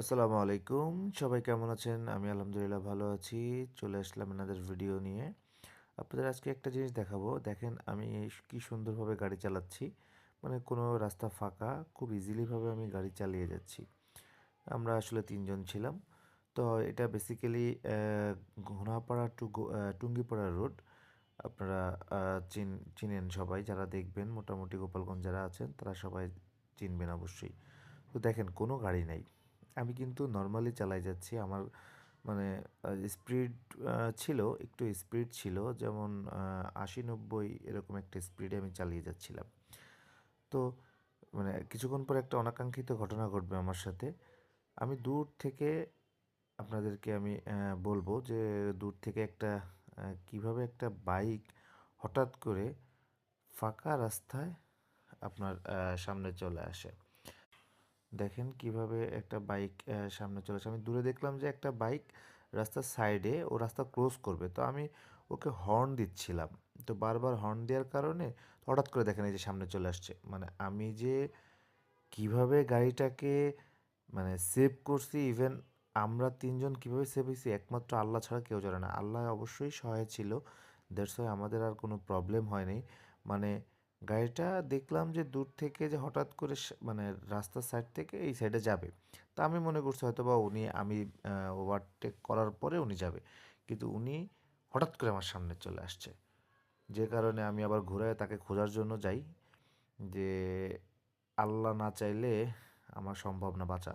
আসসালামু আলাইকুম। সবাই কেমন আছেন? আমি আলহামদুলিল্লাহ ভালো আছি। চলে আসলাম এনাদের ভিডিও নিয়ে। আপনাদের আজকে একটা জিনিস দেখাবো। দেখেন, আমি কি সুন্দরভাবে গাড়ি চালাচ্ছি। মানে কোনো রাস্তা ফাঁকা, খুব ইজিলিভাবে আমি গাড়ি চালিয়ে যাচ্ছি। আমরা আসলে তিনজন ছিলাম। তো এটা বেসিক্যালি ঘোড়াপাড়া টু টুঙ্গিপাড়া রোড আপনারা চিন, চিনেন সবাই। যারা দেখবেন, মোটামুটি গোপালগঞ্জ যারা আছেন, তারা সবাই চিনবেন অবশ্যই। তো দেখেন, কোনো গাড়ি নাই। আমি কিন্তু নর্মালি চালাই যাচ্ছি। আমার মানে স্পিড ছিল, একটু স্পিড ছিল, যেমন আশি নব্বই এরকম একটা স্পিডে আমি চালিয়ে যাচ্ছিলাম। তো মানে কিছুক্ষণ পর একটা অনাকাঙ্ক্ষিত ঘটনা ঘটবে আমার সাথে। আমি দূর থেকে আপনাদেরকে আমি বলব যে, দূর থেকে একটা কীভাবে একটা বাইক হঠাৎ করে ফাঁকা রাস্তায় আপনার সামনে চলে আসে। দেখেন কীভাবে একটা বাইক সামনে চলে আসে। আমি দূরে দেখলাম যে একটা বাইক রাস্তার সাইডে ও রাস্তা ক্রস করবে। তো আমি ওকে হর্ন দিচ্ছিলাম। তো বারবার হর্ন দেওয়ার কারণে হঠাৎ করে দেখেন এই যে সামনে চলে আসছে। মানে আমি যে কীভাবে গাড়িটাকে মানে সেভ করছি ইভেন আমরা তিনজন কীভাবে সেভ হয়েছি, একমাত্র আল্লাহ ছাড়া কেউ জানে না। আল্লাহ অবশ্যই সহায় ছিল। দ্যাটস আমাদের আর কোনো প্রবলেম হয়নি মানে গাড়িটা দেখলাম যে দূর থেকে যে হঠাৎ করে মানে রাস্তার সাইড থেকে এই সাইডে যাবে। তা আমি মনে করছি হয়তো বা উনি, আমি ওভারটেক করার পরে উনি যাবে। কিন্তু উনি হঠাৎ করে আমার সামনে চলে আসছে। যে কারণে আমি আবার ঘুরে তাকে খোঁজার জন্য যাই। যে আল্লাহ না চাইলে আমার সম্ভব না বাঁচা।